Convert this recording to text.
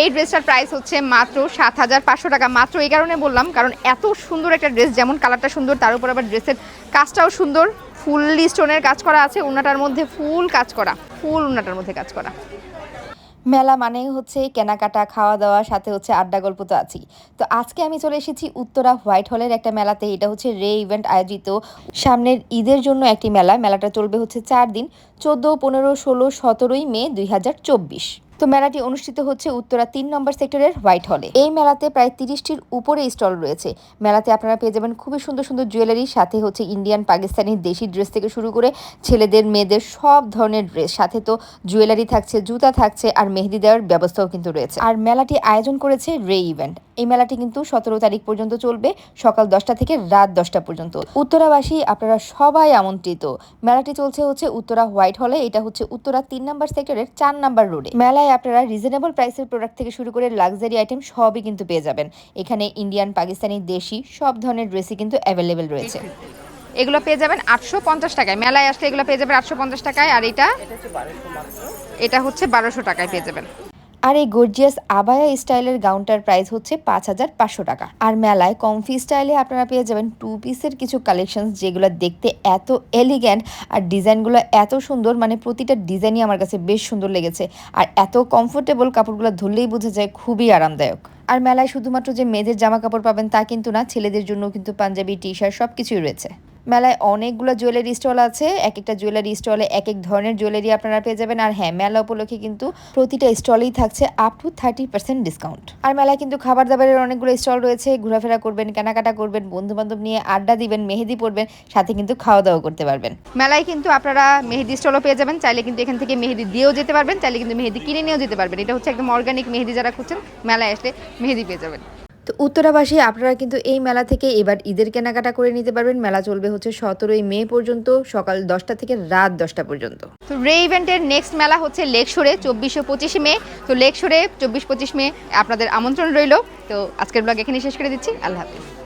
এই ড্রেসটার প্রাইস হচ্ছে মাত্র সাত হাজার পাঁচশো টাকা। মাত্র এই কারণে বললাম, কারণ এত সুন্দর একটা ড্রেস যেমন কালারটা সুন্দর, তার উপর আবার ড্রেসের কাজটাও সুন্দর। ফুললি স্টোনের কাজ করা আছে, উন্নাটার মধ্যে ফুল কাজ করা ফুল উন্নাটার মধ্যে কাজ করা। মেলা মানে হচ্ছে কেনাকাটা খাওয়া দাওয়া সাথে হচ্ছে আড্ডা গল্প তো আছেই। তো আজকে আমি চলে এসেছি উত্তরা হোয়াইট হলের একটা মেলাতে, এটা হচ্ছে রে ইভেন্ট আয়োজিত। সামনের ঈদের জন্য একটি মেলা, মেলাটা চলবে হচ্ছে চার দিন, চোদ্দ, পনেরো, ষোলো, সতেরোই মে দুই হাজার চব্বিশ। তো মেলাটি অনুষ্ঠিত হচ্ছে উত্তরা তিন নম্বর সেক্টরের হোয়াইট হলে। এই মেলাতে প্রায় তিরিশটির উপরে স্টল রয়েছে। মেলাতে আপনারা পেয়ে যাবেন খুবই সুন্দর সুন্দর জুয়েলারি, সাথে হচ্ছে ইন্ডিয়ান, পাকিস্তানি, দেশি ড্রেস থেকে শুরু করে ছেলেদের, মেয়েদের সব ধরনের ড্রেস। সাথে তো জুয়েলারি থাকছে, জুতা থাকছে, আর মেহেদি দেওয়ার ব্যবস্থাও কিন্তু রয়েছে। আর মেলাটি আয়োজন করেছে রে ইভেন্ট। এই মেলাটি কিন্তু সতেরো তারিখ পর্যন্ত চলবে, সকাল দশটা থেকে রাত দশটা পর্যন্ত। উত্তরাবাসী, আপনারা সবাই আমন্ত্রিত। মেলাটি চলছে হচ্ছে উত্তরা হোয়াইট হলে, এটা হচ্ছে উত্তরা তিন নাম্বার সেক্টরের চার নাম্বার রোডে। মেলায় আপনারা রিজনেবল প্রাইসের প্রোডাক্ট থেকে শুরু করে লাক্সারি আইটেম সবই কিন্তু পেয়ে যাবেন। এখানে ইন্ডিয়ান, পাকিস্তানি, দেশি, সব ধরনের ড্রেসই কিন্তু অ্যাভেলেবেল রয়েছে। এগুলো পেয়ে যাবেন আটশো পঞ্চাশ টাকায়। মেলায় আসলে এগুলো পেয়ে যাবেন আটশো পঞ্চাশ টাকায়, আর এটা এটা হচ্ছে বারোশো টাকায় পেয়ে যাবেন। আর এই গর্জিয়াস আবায়া স্টাইলের গাউনটার প্রাইস হচ্ছে পাঁচ হাজার পাঁচশো টাকা। আর মেলায় কমফি স্টাইলে আপনারা পেয়ে যাবেন টু পিসের কিছু কালেকশন যেগুলো দেখতে এত এলিগ্যান্ট আর ডিজাইনগুলো এত সুন্দর মানে প্রতিটা ডিজাইনই আমার কাছে বেশ সুন্দর লেগেছে। আর এত কমফোর্টেবল কাপড়গুলো ধরলেই বোঝা যায় খুবই আরামদায়ক। আর মেলায় শুধুমাত্র যে মেয়েদের জামা কাপড় পাবেন তা কিন্তু না, ছেলেদের জন্য কিন্তু পাঞ্জাবি টি শার্ট সব কিছুই রয়েছে। মেলায় অনেকগুলো জুয়েলারি স্টল আছে এক একটা জুয়েলারি স্টলে এক এক ধরনের জুয়েলারি আপনারা পেয়ে যাবেন। আর হ্যাঁ মেলা উপলক্ষে কিন্তু প্রতিটা স্টলেই থাকছে up to thirty percent discount আর মেলায় কিন্তু খাবার দাবারের অনেকগুলো স্টল রয়েছে, ঘোরাফেরা করবেন, কেনাকাটা করবেন বন্ধু বান্ধব নিয়ে আড্ডা দিবেন, মেহেদি পড়বেন সাথে কিন্তু খাওয়া দাওয়া করতে পারবেন। মেলায় কিন্তু আপনারা মেহেদি স্টলও পেয়ে যাবেন, চাইলে কিন্তু এখান থেকে মেহেদি দিয়েও যেতে পারবেন, চাইলে কিন্তু মেহেদি কিনে নিয়েও যেতে পারবেন। এটা হচ্ছে একদম অর্গানিক মেহেদি যারা খুঁজছেন, মেলায় আসলে মেহেদি পেয়ে যাবেন। তো উত্তরাবাসী, আপনারা কিন্তু এই মেলা থেকে এবার ঈদের কেনাকাটা করে নিতে পারবেন। মেলা চলবে হচ্ছে সতেরোই মে পর্যন্ত, সকাল দশটা থেকে রাত দশটা পর্যন্ত। তো রে ইভেন্টের নেক্সট মেলা হচ্ছে লেকশোরে চব্বিশ ও পঁচিশে মে। তো লেকশোরে চব্বিশ পঁচিশ মে আপনাদের আমন্ত্রণ রইল। তো আজকের ব্লগ এখানে শেষ করে দিচ্ছি। আল্লাহ হাফিজ।